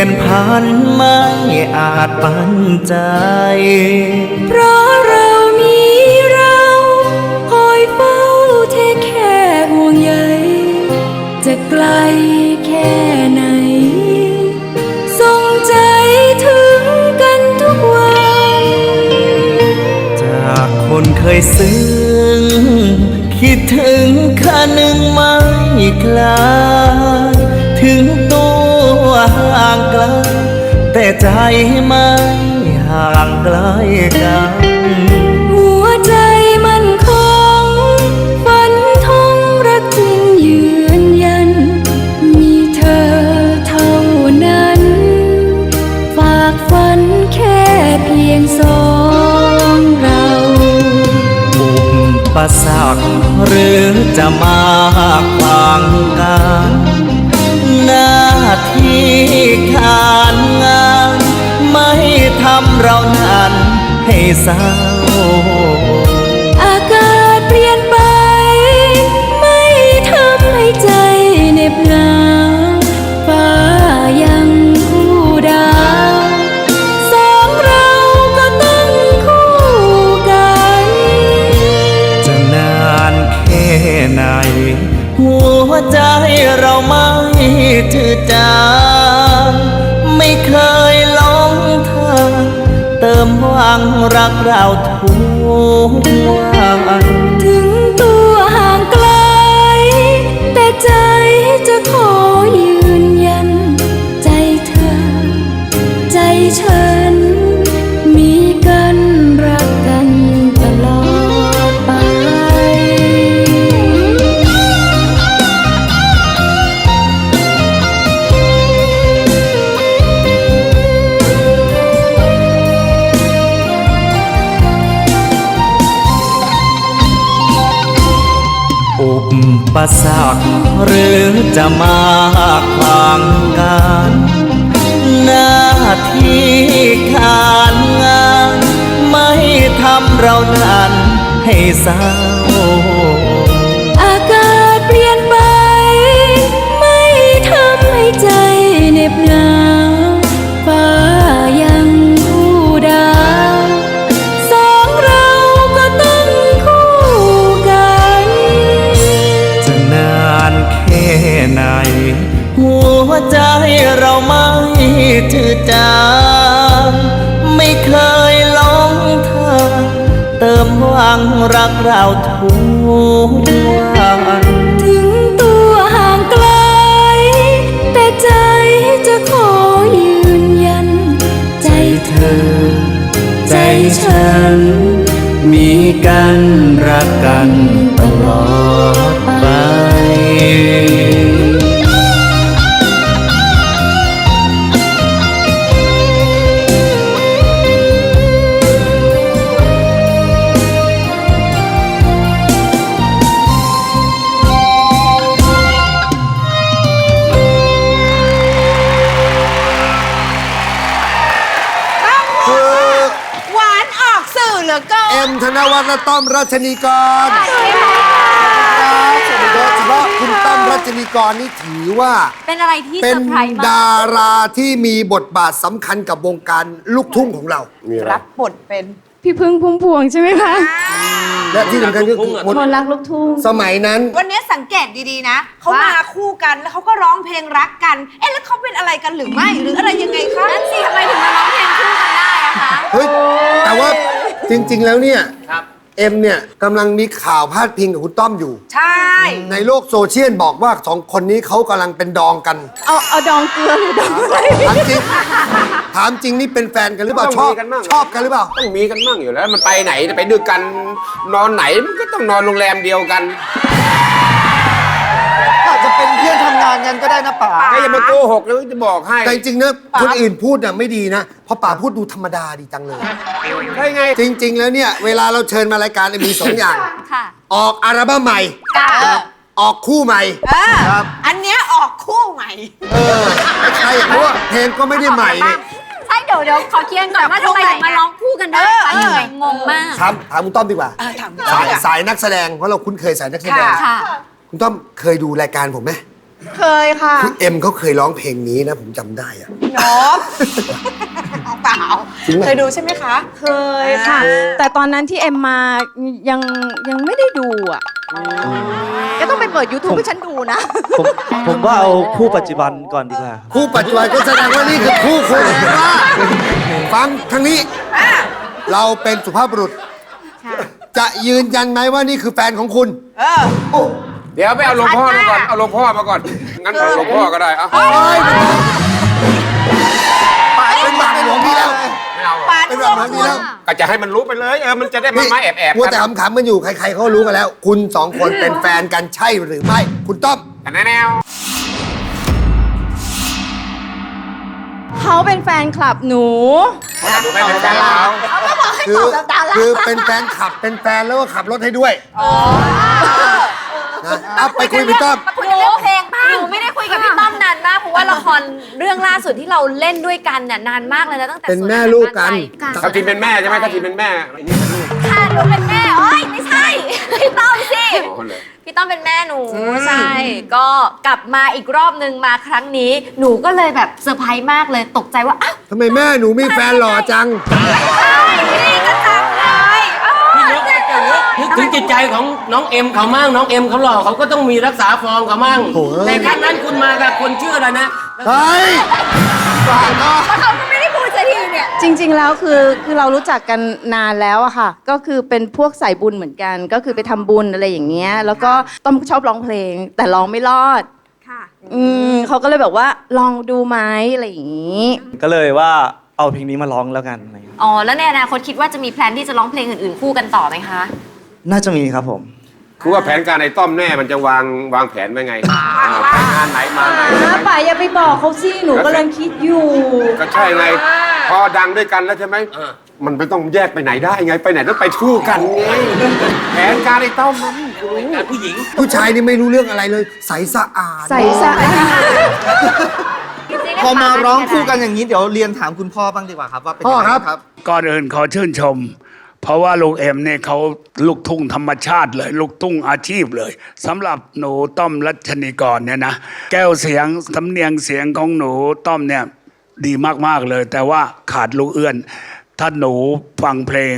ลี่ยนผ่านไม่อาจปันใจ เพราะเรามีเราคอยเฝ้าเทแค่ห่วงใยจะไกลแค่ไหนส่งใจถึงกันทุกวัน จากคนเคยซึ้ง คิดถึงค่าหนึ่งไม่คล ใจไม่ห่างไกลกัน หัวใจมันคงฝันทงรักจริงยืนยัน มีเธอเท่านั้น ฝากฝันแค่เพียงสองเราอุปสรรคหรือจะมาขวางกันหน้าที่การงานไม่ เรานั้นให้เศร้า อากาศเปลี่ยนไป ไม่ทำให้ใจเหน็บหนาวฟ้ายังคู่ดาวสองเราก็ต้องคู่กัน จะนานแค่ไหน หัวใจเราไม่จืดจาง งรักเราทุกวัน ปสรรคหรือจะมาขวางกันหน้าที่การงาน ไม่ทำเรานั้นให้สา จางไม่เคยหลงทาง เติมวังรักเราทุก มรัชนีกรสวัสดีครับสวัสดีครับเฉพาะคุณต้อมรัชนีกรนี่ถือว่าเป็นอะไรที่เป็เซนอร์ไพรส์มากดาราที่มีบทบาทสำคัญกับวงการลูกทุ่งของเรารับบทเป็นพี่พึ่งพุ่มพวงใช่ไหมคะและที่สำคัญก็คือคนรักลูกทุ่ง สมัยนั้น วันนี้สังเกตดีๆนะเขามาคู่กันแล้วเขาก็ร้องเพลงรักกัน เอ๊ะแล้วเขาเป็นอะไรกันหรือไม่ หรืออะไรยังไงคะนั่นสิทำไมถึงมาร้องเพลงคู่กันได้อะคะ เฮ้ย แต่ว่าจริง ๆ แล้วเนี่ย เอ็มเนี่ยกำลังมีข่าวพาดพิงกับคุณต้อมอยู่ ใช่ ในโลกโซเชียลบอกว่าสองคนนี้เขากำลังเป็นดองกันเอาเอาดองเกลือหรือดองอะไรถามจริงถามจริงนี่เป็นแฟนกันหรือเปล่าต้องชอบมีกันบ้าง ชอบกันหรือเปล่า ต้องมีกันบ้างอยู่แล้ว มันไปไหนไปด้วยกัน นอนไหนมันก็ต้องนอนโรงแรมเดียวกันอาจจะเป็น เพื่อนทำงานกันก็ได้นะป๋าก็อย่ามาโกหกเลยจะบอกให้แต่จริงๆนะคนอื่นพูดน่ะไม่ดีนะเพราะป๋าพูดดูธรรมดาดีจังเลย ใช่ไง จริง ๆ แล้วเนี่ย เวลาเราเชิญมารายการเนี่ยมีสองอย่าง ค่ะ ออกอัลบั้มใหม่ออกคู่ใหม่ เอออันเนี้ยออกคู่ใหม่ เออไม่ใช่เพราะว่าเพลงก็ไม่ได้ใหม่นี่ใช่เดี๋ยวเดี๋ยวขอเคลียร์ก่อนว่าทำไมถึงมาร้องคู่กันได้คะยังไงงงมากถามถามคุณต้อมดีกว่าเออถามสายค่ะสายนักแสดงเพราะเราคุ้นเคยสายนักแสดงค่ะค่ะคุณต้อมเคยดูรายการผมไหม เคยค่ะ คือเอ็มเขาเคยร้องเพลงนี้นะ ผมจำได้อะ เนาะเปล่า จริงไหมเคยดูใช่ไหมคะ เคยค่ะแต่ตอนนั้นที่เอ็มมายังยังไม่ได้ดูอะก็ต้องไปเปิด YouTube ให้ฉันดูนะ ผมผมว่าเอาคู่ปัจจุบันก่อนดีกว่าคู่ปัจจุบันก็แสดงว่านี่คือคู่คุณว่าฟังทางนี้ เราเป็นสุภาพบุรุษ จะยืนยันไหมว่านี่คือแฟนของคุณ เออ เดี๋ยวไปเอาหลวงพ่อมาก่อน เอาหลวงพ่อมาก่อน งั้นเอาหลวงพ่อก็ได้เอาเอ้ยเป็นบาปหลวงพี่แล้วไม่เอาปาดเป็นบาปหลวงพี่แล้วก็จะให้มันรู้ไปเลยเออมันจะได้มามาแอบแอบมัวกัแต่นขำๆกันอยู่ใครๆเขารู้กันแล้ว คุณสองคนเป็นแฟนกันใช่หรือไม่ คุณต้อมแต่แนวเขาเป็นแฟนคลับหนูๆดูไม่เป็นแฟนเขาคือคือเป็นแฟนขับเป็นแฟนแล้วก็ขับรถให้ด้วยนะเอาไปคุยพี่ต้อมคุยเรื่องเพลงบ้างหนูไม่ได้คุยกับพี่ต้อมนานมากเพราะว่าละครเรื่องล่าสุดที่เราเล่นด้วยกันเนี่ยนานมากเลยนะตั้งแต่เป็นแม่ลูกกันถ้าทีมเป็นแม่ใช่ไหมถ้าทีมเป็นแม่ไอ้นี่เป็นลูกค่ะหนูเป็นแม่โอ้ยไม่ใช่ พี่ต้อมสิโอ้โหเลย พี่ต้อมเป็นแม่หนูใช่ก็กลับมาอีกรอบนึงมาครั้งนี้ หนูก็เลยแบบเซอร์ไพรส์มากเลยตกใจว่าอ้าวทำไมแม่หนูมีแฟนหล่อจังนี่ก็จั ถึงจิตใจของน้องเอ็มเขามั่งน้องเอ็มเขาหล่อเขาก็ต้องมีรักษาฟอร์มเขามั่งโถ่เอ้ย แต่ครั้งนั้นคุณมากับคนชื่ออะไรนะเฮ้ยบ้าเนาะเขาก็ไม่ได้พูดสักทีเนี่ย จริงๆ แล้วคือคือเรารู้จักกันนานแล้วอะค่ะ ก็คือเป็นพวกสายบุญเหมือนกัน ก็คือไปทำบุญอะไรอย่างเงี้ย แล้วก็ต้อมชอบร้องเพลง แต่ร้องไม่รอด ค่ะ อืมเขาก็เลยแบบว่าลองดูไหมอะไรอย่างงี้ ก็เลยว่าเอาเพลงนี้มาร้องแล้วกันอะไรเงี้ยอ๋อ แล้วในอนาคตคิดว่าจะมีแพลนที่จะร้องเพลงอื่นๆคู่กันต่อไหมคะ น่าจะมีครับผม คือว่าแผนการไอ้ต้อมแน่มันจะวางวางแผนไว้ไงอ่าไปงานไหนมาไหนป่าอย่าไปบอกเขาสิหนูกำลังคิดอยู่ ก็ใช่ไง พอดังด้วยกันแล้วใช่ไหมมันไม่ต้องแยกไปไหนได้ไงไปไหนต้องไปคู่กันไงแผนการไอ้ต้อมมันการผู้หญิง ผู้ชายนี่ไม่รู้เรื่องอะไรเลย ใสสะอาด ใส่สะอาดพอมาร้องคู่กันอย่างนี้เดี๋ยวเรียนถามคุณพ่อบ้างดีกว่าครับว่าเป็นพ่อยังไงครับครับ ก่อนอื่นขอชื่นชม เพราะว่าลุงเอ็มเนี่ยเขาลูกทุ่งธรรมชาติเลย ลูกทุ่งอาชีพเลยสำหรับหนูต้อมรัชนีกรเนี่ยนะแก้วเสียงสำเนียงเสียงของหนูต้อมเนี่ยดีมากๆเลย แต่ว่าขาดลูกเอื้อน ถ้าหนูฟังเพลง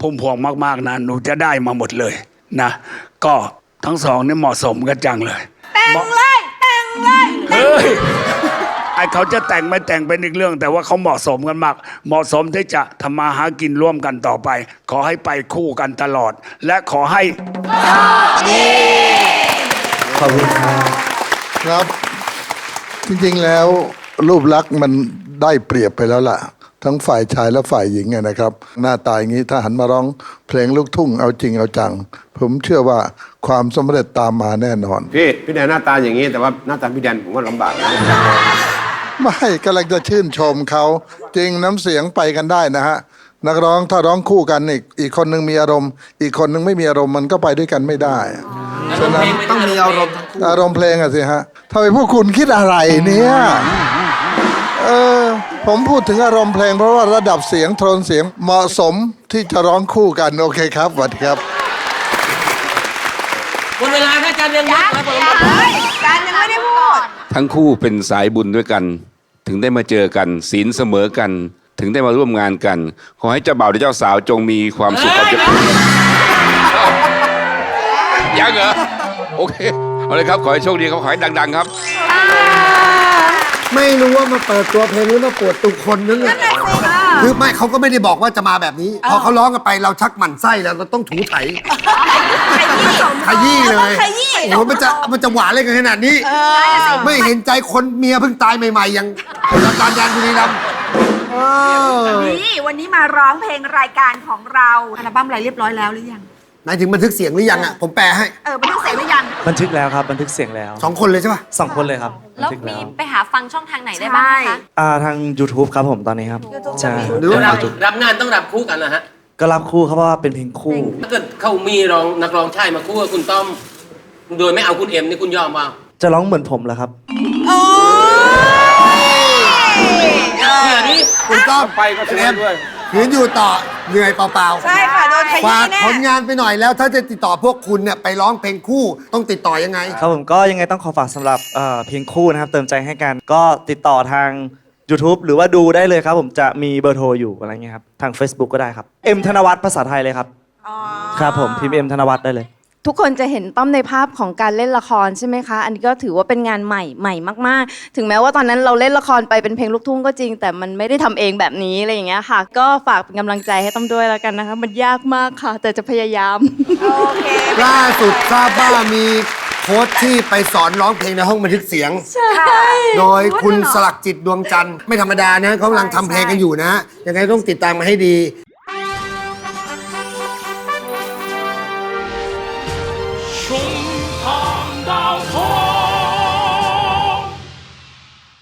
พุ่มพวงมากๆนะหนูจะได้มาหมดเลยนะก็ทั้งสองนี่เหมาะสมกันจังเลยแต่งเลยแต่งเลยเฮ้ย ไอเขาจะแต่งไม่แต่งเป็นอีกเรื่อง แต่ว่าเขาเหมาะสมกันมาก เหมาะสมที่จะทำมาหากินร่วมกันต่อไป ขอให้ไปคู่กันตลอด และขอให้ขอบคุณครับครับ จริงๆแล้วรูปลักษณ์มันได้เปรียบไปแล้วล่ะ ทั้งฝ่ายชายและฝ่ายหญิงอะนะครับ หน้าตาอย่างนี้ถ้าหันมาร้อง เพลงลูกทุ่งเอาจริงเอาจัง ผมเชื่อว่าความสำเร็จตามมาแน่นอน พี่ พี่แดนหน้าตาอย่างนี้แต่ว่าหน้าตาพี่แดนผมว่าลำบากนะ ไม่กำลังจะชื่นชมเขาจริงน้ำเสียงไปกันได้นะฮะนักร้องถ้าร้องคู่กันอีกอีกคนหนึ่งมีอารมณ์ อีกคนหนึ่งไม่มีอารมณ์มันก็ไปด้วยกันไม่ได้ฉะนั้นต้องมีอารมณ์ทั้งคู่อารมณ์เพลงอะสิฮะทำไมพวกคุณคิดอะไรเนี่ยเออผมพูดถึงอารมณ์เพลง เพราะว่าระดับเสียงโทนเสียงเหมาะสมที่จะร้องคู่กันโอเคครับสวัสดีครับหมดเวลาค่ะอาจารย์เรียงยุทธครับผมการยังไม่ได้พูด ทั้งคู่เป็นสายบุญด้วยกัน ถึงได้มาเจอกันศีลเสมอกัน ถึงได้มาร่วมงานกัน ขอให้เจ้าบ่าวและเจ้าสาวจงมีความสุขกับจะยังเหรอโอเคเอาเลยครับขอให้โชคดีครับขอให้ดัง ๆ ครับ ไม่รู้ว่ามาเปิดตัวเพลงหรือมาปวดตุกคนนึงอะคือไม่เขาก็ไม่ได้บอกว่าจะมาแบบนี้ พอเขาร้องกันไปเราชักหมั่นไส้แล้วเราต้องถูไถขยี้เลย ขยี้ โอ้โหมันจะมันจะหวานอะไรกันขนาดนี้ ไม่เห็นใจคนเมียเพิ่งตายใหม่ๆอย่างอาจารย์ยันบุรีรัมย์เออนี่วันนี้มาร้องเพลงรายการของเราอัลบั้มอะไรเรียบร้อยแล้วหรือยังหมายถึงบันทึกเสียงหรือยังอะผมแปลให้เออบันทึกเสียงหรือยังบันทึกแล้วครับ บันทึกเสียงแล้วสองคนเลยใช่ป่ะสองคนเลยครับบันแล้วทึกมีแล้วไปหาฟังช่องทางไหนได้บ้างไหมคะอ่าทาง YouTube ครับผมตอนนี้ครับ YouTube ใช่หรือว่ารับรับงานต้องรับคู่กันนะฮะก็รับคู่ครับเพราะว่าเป็นเพลงคู่ ถ้าเกิดเขามีร้องนักร้องชายมาคู่กับคุณต้อม โดยไม่เอาคุณเอ็มนี่คุณยอมเปล่าจะร้องเหมือนผมเหรอครับ โอ้ยเพื่อนี้คุณต้อมไปก็ช่วยด้วยขืนอยู่ต่อเหนื่อยเปล่าๆใช่ค่ะโดนขยี้ฝากแน่ผลงานไปหน่อยแล้ว ถ้าจะติดต่อพวกคุณเนี่ยไปร้องเพลงคู่ต้องติดต่อยังไง ครับผมก็ยังไงต้องขอฝากสำหรับเอ่อเพลงคู่นะครับ เติมใจให้กันก็ติดต่อทาง YouTube หรือว่าดูได้เลยครับ ผมจะมีเบอร์โทรอยู่อะไรเงี้ยครับ ทาง Facebook ก็ได้ครับเอ็มธนวัฒน์ภาษาไทยเลยครับครับผมพิมพ์เอ็มธนวัฒน์ได้เลย ทุกคนจะเห็นต้อมในภาพของการเล่นละครใช่ไหมคะ อันนี้ก็ถือว่าเป็นงานใหม่ใหม่มาก ๆ ถึงแม้ว่าตอนนั้นเราเล่นละครไปเป็นเพลงลูกทุ่งก็จริง แต่มันไม่ได้ทำเองแบบนี้อะไรอย่างเงี้ยค่ะ ก็ฝากเป็นกำลังใจให้ต้อมด้วยแล้วกันนะคะ มันยากมากค่ะ แต่จะพยายามโอเคล่าสุดทราบว่ามีโค้ชที่ไปสอนร้องเพลงในห้องบันทึกเสียงค่ะโดยคุณสลักจิตดวงจันทร์ไม่ธรรมดานะเขากำลังทำเพลงกันอยู่นะ ยังไงต้องติดตามมาให้ดี